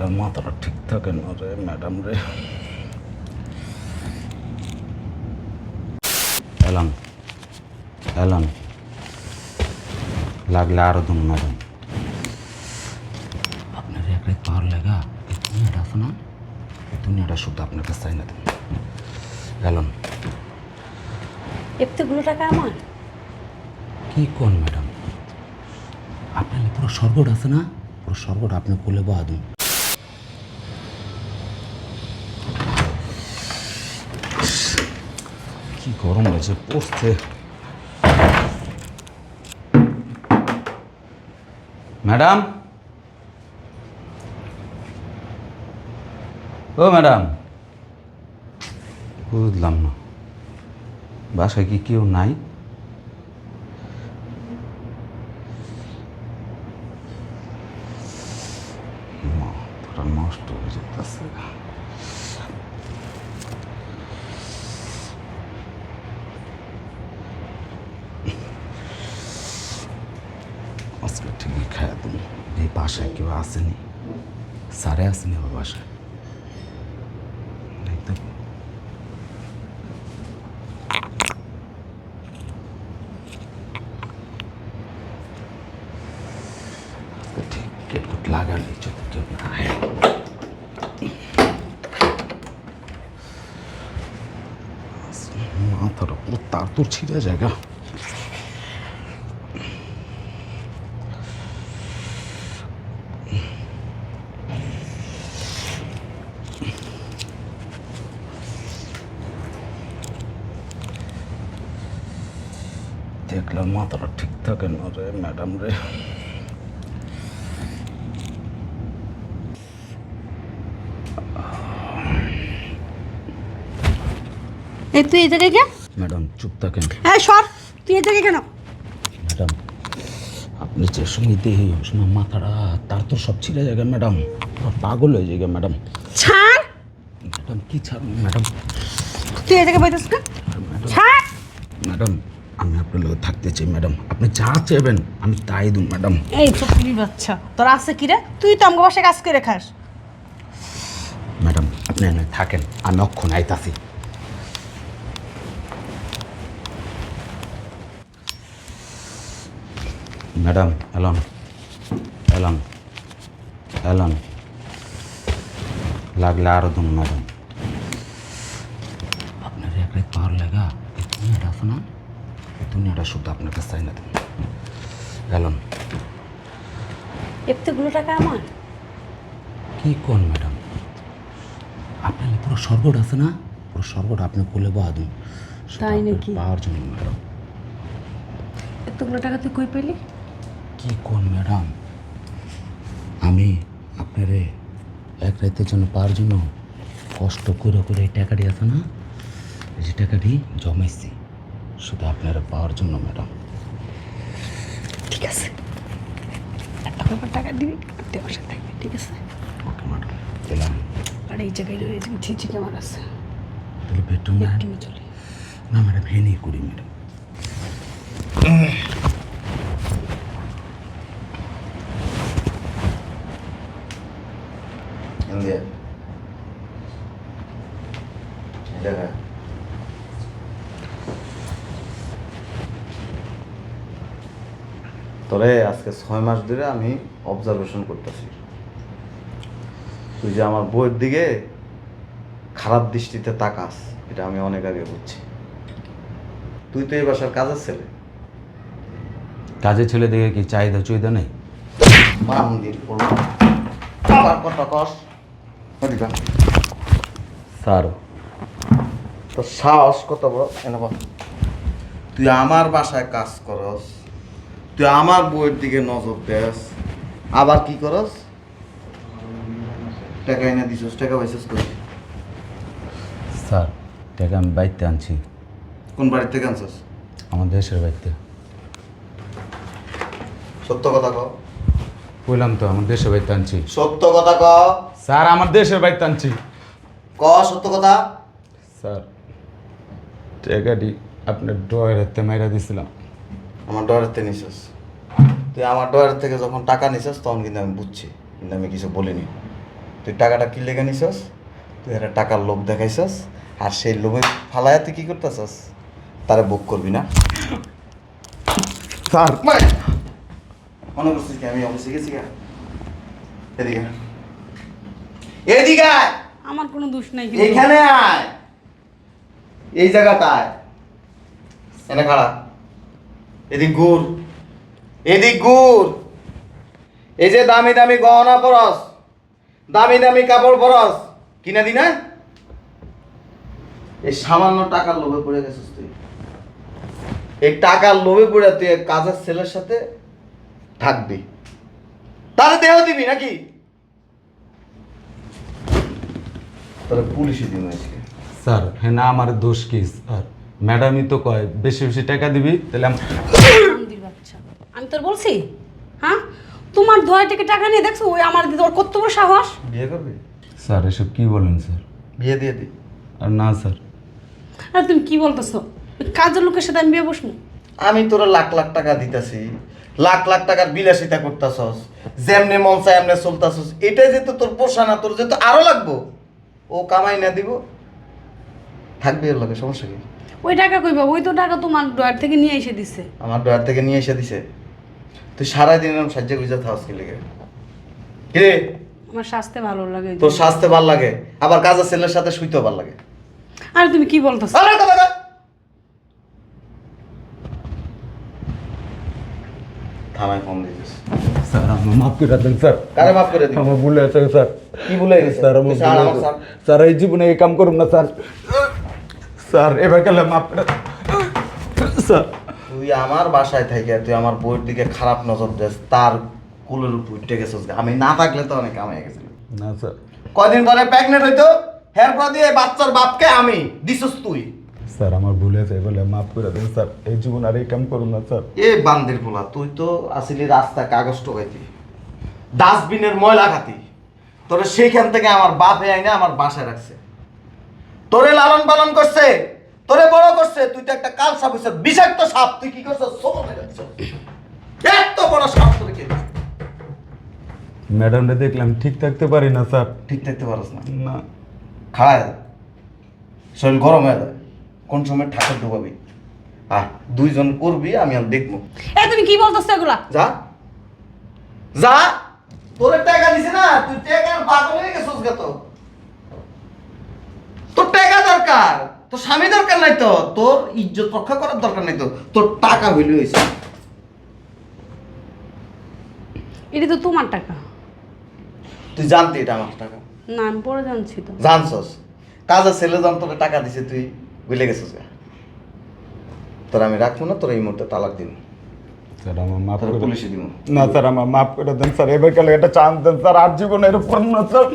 দেখলে মাথাটা ঠিক থাকে না রে ম্যাডাম রে। এলাম এলাম লাগলে আরও দুন ম্যাডাম। আপনার এক রাত পাওয়ার লাগা এই দুনিয়াটা আছে না? এই দুনিয়াটা শুধু আপনার কাছে চাই না। এলাম এতগুলো টাকা আমার? কি কোন ম্যাডাম? আপনার পুরো স্বর্গটা আছে না? পুরো স্বর্গটা আপনি কোলে বাদুন কি গরম হয়েছে পড়তে ম্যাডাম? ও ম্যাডাম। বুঝলাম না। বাসায় কি কেউ নাই? নষ্ট হয়ে যেতেছে আজকে ঠিকই খায় তুমি এই বাসায় কেউ আসেনি সারে আসেনি আমার বাসায় এই তো আজকে ঠিক কেউ লাগালে যদি কেউ না হয় মাথাটা পুরো তার তোর ছিঁড়ে জায়গা দেখলাম মাথাটা ঠিক থাকে না রে ম্যাডাম রে। এই তুই এই জায়গায় কে ম্যাডাম চুপ থাকেন। হ্যাঁ সর। তুই এই জায়গায় কেন? ম্যাডাম আপনি যে সময় দেহে ওই মাথাটা তার তো সব ছিঁড়ে যাবে ম্যাডাম। পাগল হয়ে যাবে ম্যাডাম। ছাড়! ম্যাডাম কি ছাড় ম্যাডাম? তুই এই জায়গায় বইতেছ না ছাড়! ম্যাডাম আমি আপনার লোক থাকতে চাই ম্যাডাম। আপনি যা চাইবেন আমি তাই দিন ম্যাডাম। এই চকরি বাচ্চা তোর আছে কি রে? তুই তো আমগো বাসায় কাজ করে খাস ম্যাডাম আপনি এনে থাকেন আমি অক্ষণ আইতাছি। ম্যাডাম এলন এলন এলন। লাগলে আরও দুন ম্যাডাম। আপনার এক রাত পাওয়ার লাগা আছে না? দুনিয়াটা শুধু আপনার কাছে চাই না। দেন এলন এতগুলো টাকা আমার? কি কোন ম্যাডাম? আপনার পুরো স্বর্গটা আছে না? পুরো স্বর্গটা আপনি কোলে বাদুন তাই নাকি? পাওয়ার জন্য ম্যাডাম। এতগুলো টাকা তুই কই পেলি? কি কোন ম্যাডাম? আমি আপনারে এক রাতের জন্য পাওয়ার জন্য কষ্ট করে করে এই টাকাটি আছে না? এই যে টাকাটি জমাইছি। শুধু আপনারা পাওয়ার জন্য ম্যাডাম। ঠিক আছে। টাকা পর টাকা দিবি তুই আমার সাথে থাকবি ঠিক আছে? Okay madam. দিলাম। আর এই জায়গায় রয়েছে ছিচি আমার আছে? তাহলে বেডরুম চলি। না ম্যাডাম হেনেই করি ম্যাডাম India. দেখা তোরে আজকে ছয় মাস ধরে আমি অবজারভেশন করতেছি। তুই যে আমার বইয়ের দিকে খারাপ দৃষ্টিতে তাকাস এটা আমি অনেক আগে বুঝছি। তুই তো এই বাসার কাজের ছেলে। কাজের ছেলে দেখে কি চাহিদা চুহিদা নেই? কস। আয়। স্যার। তোর সাহস কত বড়? এনে তুই আমার বাসায় কাজ করস। তুই আমার বইয়ের দিকে নজর দেস। আবার কি করস? টাকা এনে দিছস টাকা পাইছিস কই? স্যার টাকা আমি বাড়িতে আনছি। কোন বাড়ি থেকে আনছস? আমার দেশের বাড়িতে। সত্য কথা ক। বললাম তো আমার দেশের বাড়িতে আনছি। সত্য কথা ক। স্যার আমার দেশের বাড়িতে আনছি। ক সত্য কথা? স্যার টাকাটি আপনার ডয়ের মাইরা দিছিলাম। আমার ডয়ারের থেকে নিছস। তুই আমার ডয়ারের থেকে যখন টাকা নিছস তখন কিন্তু আমি বুঝছি কিন্তু আমি কিছু বলিনি। তুই টাকাটা কি লেগে নিছস? তুই একটা টাকার লোভ দেখাইছস আর সেই লোভে ফালায়া তুই কি করতেছস? তারা বুক করবি না। স্যার। মনে করছিস কি আমি অফিসে গেছি গা? এদিকে এদিকে আয়। আমার কোনো দোষ নাই কিন্তু। এইখানে আয়। এই জায়গাটায়। এনে খাড়া। এদিক ঘুর। এদিক ঘুর। এই যে দামি দামি গহনা পরস, দামি দামি কাপড় পরস, কিনা দি না? এই সামান্য টাকার লোভে পড়ে গেছিস তুই। এই টাকার লোভে পড়ে তুই কাজের ছেলের সাথে থাকবি। তাহলে দেহ দিবি নাকি? তাহলে পুলিশে দিবি আজকে। স্যার হ্যাঁ না, আমার দোষ কি, স্যার? ম্যাডামই তো কয় বেশি বেশি টাকা দিবি? তাহলে আম- বাচ্চা। আমি তোর বলছি? হ্যাঁ? তোমার ধোয়া থেকে টাকা নিয়ে দেখছ ওই আমার দিদি ওর কত বড় সাহস? বিয়ে করবি? স্যার এসব কি বলেন স্যার? বিয়ে দিয়ে দি। আর না স্যার। আর তুমি কি বলতেছো? কাজের লোকের সাথে আমি বিয়ে বসবো? আমি তোরা লাখ লাখ টাকা দিতাছি। লাখ লাখ টাকার বিলাসিতা করতেছস। যেমনে মন চায় এমনি চলতেছস। এটাই যেহেতু তোর পোষা না তোর যেহেতু আরও লাগবো। ও কামাই না দিব। থাকবে ওর লাগে সমস্যা কি? ওই টাকা কইবা ওই তো টাকা তোমার ডয়ার থেকে নিয়ে এসে দিছে। আমার ডয়ার থেকে নিয়ে এসে দিছে। তুই সারাদিন এরকম সাহায্য গুজা থাকস কি লেগে। কিরে আমার স্বাস্থ্য ভালো লাগে। তোর স্বাস্থ্য ভালো লাগে? আবার কাজের ছেলের সাথে শুইতেও ভালো লাগে। আর তুমি কি বলতেছো? আরে কথা। থানায় ফোন দিতেছ স্যার আমার মাফ করে দেন স্যার। কারে মাফ করে দিবি? আমার ভুলে আছে স্যার। কি ভুলে গেছে? স্যার আমার স্যার, আমার স্যার। স্যার এই জীবনে এই কাম করুন না স্যার। স্যার এবার গেলে করে স্যার। তুই আমার বাসায় থেকে তুই আমার বইয়ের দিকে খারাপ নজর দেস তার কুলের উপর উঠে গেছিস আমি না থাকলে তো অনেক কামাই গেছিল না স্যার। কয়দিন পরে প্রেগনেন্ট হইতো? হের পর দিয়ে বাচ্চার বাপকে আমি দিছস তুই। স্যার আমার ভুলে আছে বলে মাফ করে দেন স্যার। এই জীবন আর এই কাম করুন না স্যার। এ বান্দির পোলা তুই তো আসিলি রাস্তা কাগজ টোকাইতি। ডাস্টবিনের ময়লা খাতি। তোরে সেইখান থেকে আমার বাপে আইনা আমার বাসায় রাখছে। তোরে লালন পালন করছে তোরে বড় করছে তুই তো একটা কাল সাপ হইছে বিষাক্ত সাপ তুই কি করছ যাচ্ছিস এত বড় সাপ তোরে কে দিছে? ম্যাডামটা দেখলাম ঠিক থাকতে পারি না স্যার। ঠিক থাকতে পারস না। না। যায় শরীর গরম হয়ে যায় কোন সময় ঠাকুর ডুবাবি আহ দুইজন করবি আমি আর দেখব। এ তুমি কি বলতেছো এগুলা? যা। যা। তোর টাকা দিছে না তুই টাকার পাগল হয়ে গেছিস গে তো। তোর টাকা দরকার তোর স্বামী দরকার নাই তো তোর ইজ্জত রক্ষা করার দরকার নাই তো তোর টাকা হইলে হয়েছে এটা তো তোমার টাকা। তুই জানতি এটা আমার টাকা? না আমি পরে জানছি তো। জানছস? কাজের ছেলে যখন তোকে টাকা দিছে তুই ভুলে গেছিস তোর আমি রাখব না তোর এই মুহূর্তে তালাক দিব। স্যার আমার মাফ করে পুলিশে দিব। না স্যার আমার মাফ করে দেন স্যার। এবার এটা চান্স দেন স্যার আর জীবনে এরকম না স্যার।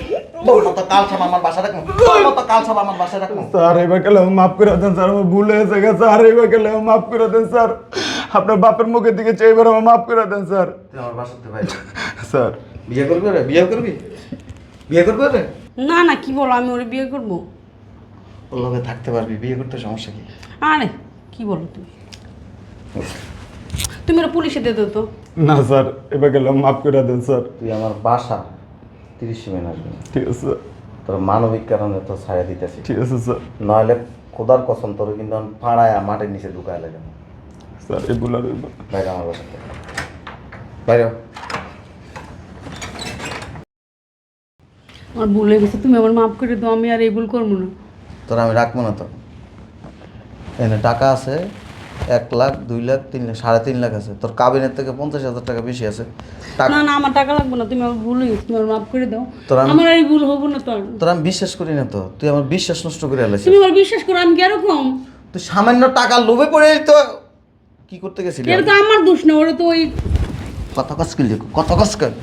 তোর মতো কাল সব আমার বাসায় রাখব। তোর মতো কাল সব আমার বাসায় রাখব। স্যার এবার গেলে মাফ করে দেন স্যার আমার ভুল হয়েছে গেছে স্যার। এবার গেলে মাফ করে দেন স্যার। আপনার বাপের মুখের দিকে চেয়ে এবার আমার মাফ করে দেন স্যার। তুই আমার বাসাতে ভাই স্যার। বিয়ে করবি রে বিয়ে করবি? বিয়ে করবি রে না না কি বলো আমি ওরে বিয়ে করব? ওর লগে থাকতে পারবি বিয়ে করতে সমস্যা কি? আরে কি বলো তুমি? তুমি ওরা পুলিশে দিয়ে দাও তো না স্যার এবার গেলে মাফ করে দেন স্যার। তুই আমার বাসা তিরিশ মিনিট আসবি। ঠিক আছে। স্যার তোর মানবিক কারণে তো ছায়া দিতেছি। ঠিক আছে স্যার। নইলে খোদার কসম তোর কিন্তু আমি পাড়ায় মাটির নিচে ঢুকায় লাগে স্যার এগুলো রইব বাইরে আমার বাসাতে বাইরে। আমার ভুল হয়ে গেছে তুমি আমার মাফ করে দাও আমি আর এই ভুল করব না। তোর আমি রাখব না তো। এনে টাকা আছে এক লাখ দুই লাখ তিন লাখ সাড়ে তিন লাখ আছে। তোর কাবিনের থেকে পঞ্চাশ হাজার টাকা বেশি আছে। না না আমার টাকা লাগবে না তুমি আমার ভুল হয়ে তুমি আমার মাফ করে দাও। তোর আমি- আমার এই ভুল হব না তো আর। তোর আমি বিশ্বাস করি না তো তুই আমার বিশ্বাস নষ্ট করে এলাইছিস তুমি আমার বিশ্বাস করো আমি কীরকম? তুই সামান্য টাকা লোভে পড়ে তো কি করতে গেছিলি এটা তো আমার দোষ না ওরা তো ওই কথা কস কি লিখো কথা কস কেন?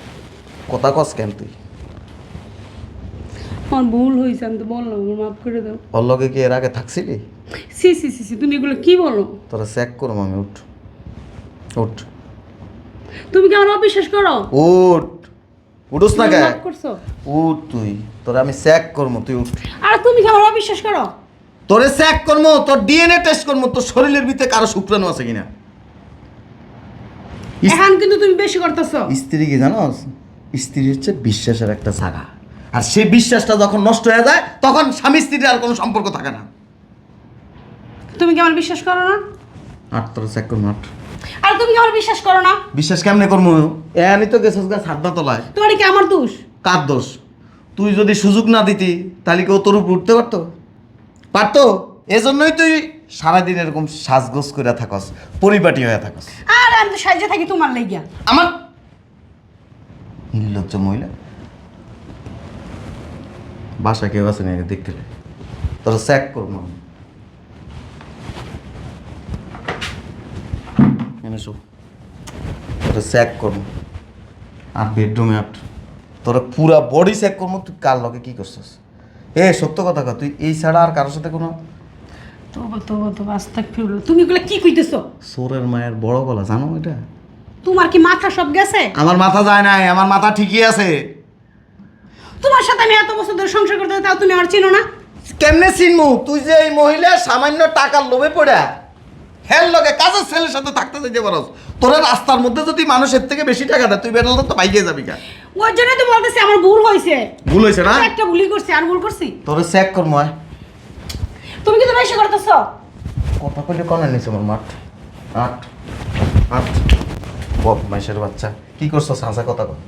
কথা কস কেন তুই? আমার ভুল হয়েছে আমি তো বললাম আমার মাফ করে দাও। ওর লগে কি এর আগে থাকছিলি? সি সি সি সি তুমি এগুলো কি বলো? তোরা চেক করম আমি উঠ। উঠ। তুমি কি আমার অবিশ্বাস করো? উঠ। উঠুস না তুমি কে? মাফ করছ। উঠ তুই। তোরা আমি চেক করব তুই উঠ। আর তুমি কি আমার অবিশ্বাস করো? তোরে চেক করব তোর ডিএনএ টেস্ট করব তোর শরীরের ভিতরে কারও শুক্রাণু আছে কিনা? এখন কিন্তু তুমি বেশি করতেছো। স্ত্রী কি জানো স্ত্রী হচ্ছে বিশ্বাসের একটা জায়গা আর সেই বিশ্বাসটা যখন নষ্ট হয়ে যায় তখন স্বামী স্ত্রীর আর কোনো সম্পর্ক থাকে না। তুমি কি আমার বিশ্বাস করো না? আট তোর চেক করুন আট। আর তুমি কি আমার বিশ্বাস করো না? বিশ্বাস কেমনে করব? এনি তো গেছিস গা সাদ্দা তলায় তোমার কি আমার দোষ? কার দোষ? তুই যদি সুযোগ না দিতি তাহলে কেউ তোর উপর উঠতে পারতো? পারতো? এজন্যই তুই সারাদিন এরকম সাজগোজ করে থাকস পরিপাটি হয়ে থাকস। আর আমি তো সাহায্যে থাকি তোমার লাইগা আমার নির্লজ্জ মহিলা। বাসা কেউ আছে নাকি দেখতে। তোরা চেক করব আমি। এনে শো। তোরা চেক করব। আর বেডরুমে আট তোরা পুরা বডি চেক করব তুই কার লগে কি করছিস? এ সত্য কথা কর তুই এই ছাড়া আর কারোর সাথে কোনো তবু তবু তবু আস্তাক ফিরলো তুমি এগুলো কি কইতেছো? সোরের মায়ের বড় গলা জানো এটা? তোমার কি মাথা সব গেছে? আমার মাথা যায় নাই আমার মাথা ঠিকই আছে। তোমার সাথে আমি এত বছর ধরে সংসার করতে তাও তুমি আর চিনো না? কেমনে চিনমু? তুই যে এই মহিলা সামান্য টাকার লোভে পড়া। হেল লগে কাজের ছেলের সাথে থাকতে যেতে পারস। তোরা রাস্তার মধ্যে যদি মানুষের থেকে বেশি টাকা দেয় তুই বেরোল তো বাইকে যাবি কা ওই জন্যই তো বলতেছি আমার ভুল হয়েছে। ভুল হয়েছে না? একটা ভুলই করছি আর ভুল করছি? তোরে চেক কর ময় তুমি কি কিন্তু বেশি করতেছো? কথা কইলে কনে নিছে আমার মাঠ? আট। আট। বদ মাইশের বাচ্চা। কি করছ সাঁচা কথা কর